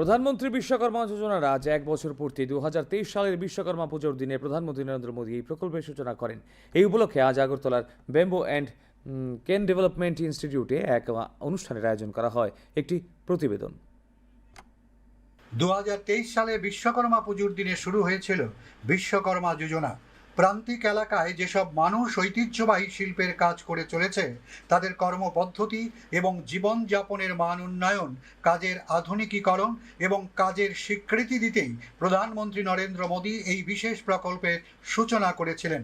প্রধানমন্ত্রী বিশ্বকর্মা যোজনার আজ এক বছর পূর্তি দু হাজার তেইশ সালের বিশ্বকর্মা পুজোর দিনে প্রধানমন্ত্রী নরেন্দ্র মোদী এই প্রকল্পের সূচনা করেন। এই উপলক্ষে আজ আগরতলার ব্যাম্বো অ্যান্ড কেন ডেভেলপমেন্ট ইনস্টিটিউটে এক অনুষ্ঠানের আয়োজন করা হয়। একটি প্রতিবেদন। দু হাজার তেইশ সালে বিশ্বকর্মা পুজোর দিনে শুরু হয়েছিল বিশ্বকর্মা যোজনা। প্রান্তিক এলাকায় যেসব মানুষ ঐতিহ্যবাহী শিল্পের কাজ করে চলেছে, তাদের কর্মপদ্ধতি এবং জীবনযাপনের মান উন্নয়ন, কাজের আধুনিকীকরণ এবং কাজের স্বীকৃতি দিতেই প্রধানমন্ত্রী নরেন্দ্র মোদী এই বিশেষ প্রকল্পের সূচনা করেছিলেন।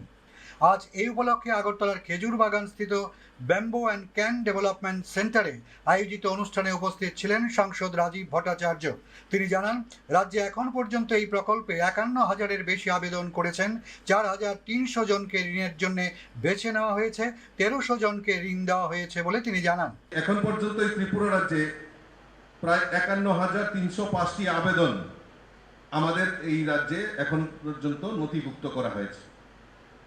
আজ এই উপলক্ষে আগরতলার খেজুর বাগান স্থিত ব্যাম্বো অ্যান্ড ক্যান ডেভেলপমেন্ট সেন্টারে আয়োজিত অনুষ্ঠানে উপস্থিত ছিলেন সাংসদ রাজীব ভট্টাচার্য। তিনি জানান, রাজ্যে এখন পর্যন্ত এই প্রকল্পে একান্ন হাজারের বেশি আবেদন করেছেন, চার হাজার তিনশো জনকে ঋণের জন্য বেছে নেওয়া হয়েছে, তেরোশো জনকে ঋণ দেওয়া হয়েছে বলে তিনি জানান। এখন পর্যন্ত এই ত্রিপুরা রাজ্যে প্রায় একান্ন হাজার তিনশো পাঁচটি আবেদন আমাদের এই রাজ্যে এখন পর্যন্ত নথিভুক্ত করা হয়েছে।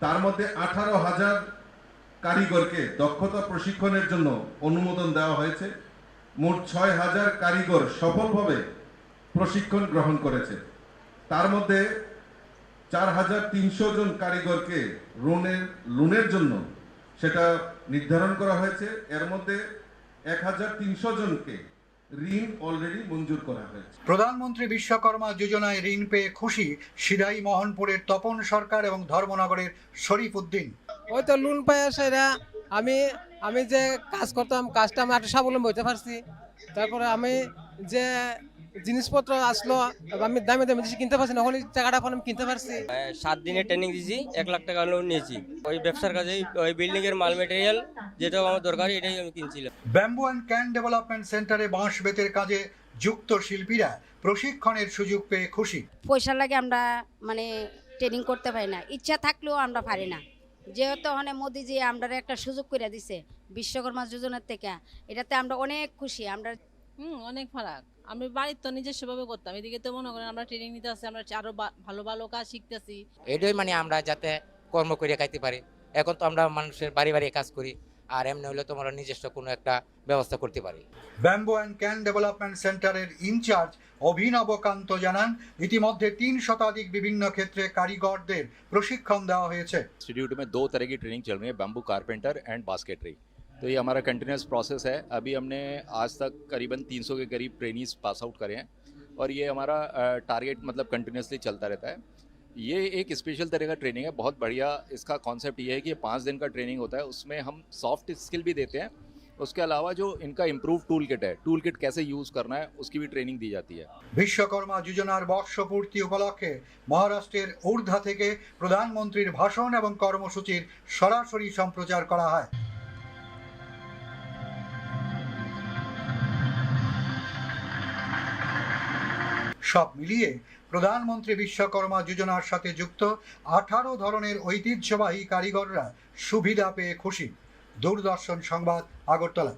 তার মধ্যে আঠারো হাজার কারিগরকে দক্ষতা প্রশিক্ষণের জন্য অনুমোদন দেওয়া হয়েছে। মোট ছয় হাজার কারিগর সফলভাবে প্রশিক্ষণ গ্রহণ করেছে। তার মধ্যে চার হাজার তিনশো জন কারিগরকে লোনের লোনের জন্য সেটা নির্ধারণ করা হয়েছে। এর মধ্যে এক হাজার তিনশো জনকে ঋণ অলরেডি মঞ্জুর করা হয়েছে। প্রধানমন্ত্রী বিশ্বকর্মা যোজনায় ঋণ পেয়ে খুশি সিরাই মোহনপুরের তপন সরকার এবং ধর্মনগরের শরীফ উদ্দিন। ওই তো লোন পাই সেরা আমি আমি যে কাজ করতাম কাজটা আমি একটু স্বাবলম্বী হতে পারছি। তারপরে আমি যে জিনিসপত্র আসলো আমি দামে দামে জিনিস কিনতে পারছি না ওখানে টাকাটা আমি কিনতে পারছি। সাত দিনের ট্রেনিং দিয়েছি এক লাখ টাকা লোন নিয়েছি। ওই ব্যবসার কাজে ওই বিল্ডিং এর মাল মেটেরিয়াল যেটা আমার দরকার এটাই আমি কিনছিলাম। ব্যাম্বু অ্যান্ড ক্যান ডেভেলপমেন্ট সেন্টারে বাঁশ বেতের কাজে যুক্ত শিল্পীরা প্রশিক্ষণের সুযোগ পেয়ে খুশি। পয়সা লাগে আমরা মানে ট্রেনিং করতে পারি না। ইচ্ছা থাকলেও আমরা পারি না। যেহেতু ওখানে মোদিজি আমরা একটা সুযোগ করে দিছে বিশ্বকর্মা যোজনার থেকে। এটাতে আমরা অনেক খুশি। আমরা হুম অনেক ফারাক আমি বাড়ির তো নিজস্বভাবে করতাম এদিকে তো মনে করেন আমরা ট্রেনিং নিতে আসছি আমরা আরো বা- ভালো ভালো কাজ শিখতেছি এটাই মানে আমরা যাতে কর্ম করে খাইতে পারি এখন তো আমরা মানুষের বাড়ি বাড়ি কাজ করি আর এমনি হলে তো আমরা নিজস্ব কোনো একটা ব্যবস্থা করতে পারি ব্যাম্বু অ্যান্ড ক্যান ডেভেলপমেন্ট সেন্টারের ইনচার্জ অভিনব কান্ত জানান ইতিমধ্যে তিন শতাধিক বিভিন্ন ক্ষেত্রে কারিগরদের প্রশিক্ষণ দেওয়া হয়েছে इंस्टीट्यूट में दो तरह की ट्रेनिंग चल रही है बैम्बू कारपेंटर एंड बास्केटरी तो ये हमारा कंटिन्यूस प्रोसेस है अभी हमने आज तक करीबन 300 के करीब ट्रेनीज पास आउट करे हैं और ये हमारा टारगेट मतलब कंटिन्यूसली चलता रहता है ये एक स्पेशल तरह का ट्रेनिंग है बहुत बढ़िया इसका कॉन्सेप्ट ये है कि ये पाँच दिन का ट्रेनिंग होता है उसमें हम सॉफ्ट स्किल भी देते हैं उसके अलावा जो इनका इम्प्रूव टूल किट है टूल किट कैसे यूज़ करना है उसकी भी ट्रेनिंग दी जाती है বিশ্বকর্মা যোজনার বর্ষপূর্তি উপলক্ষে মহারাষ্ট্রের ঊর্ধ্বা থেকে প্রধানমন্ত্রীর ভাষণ এবং কর্মসূচির সরাসরি সম্প্রচার করা হয় সব মিলিয়ে প্রধানমন্ত্রী বিশ্বকর্মা যোজনার সাথে যুক্ত আঠারো ধরনের ঐতিহ্যবাহী কারিগররা সুবিধা পেয়ে খুশি। দূরদর্শন সংবাদ, আগরতলা।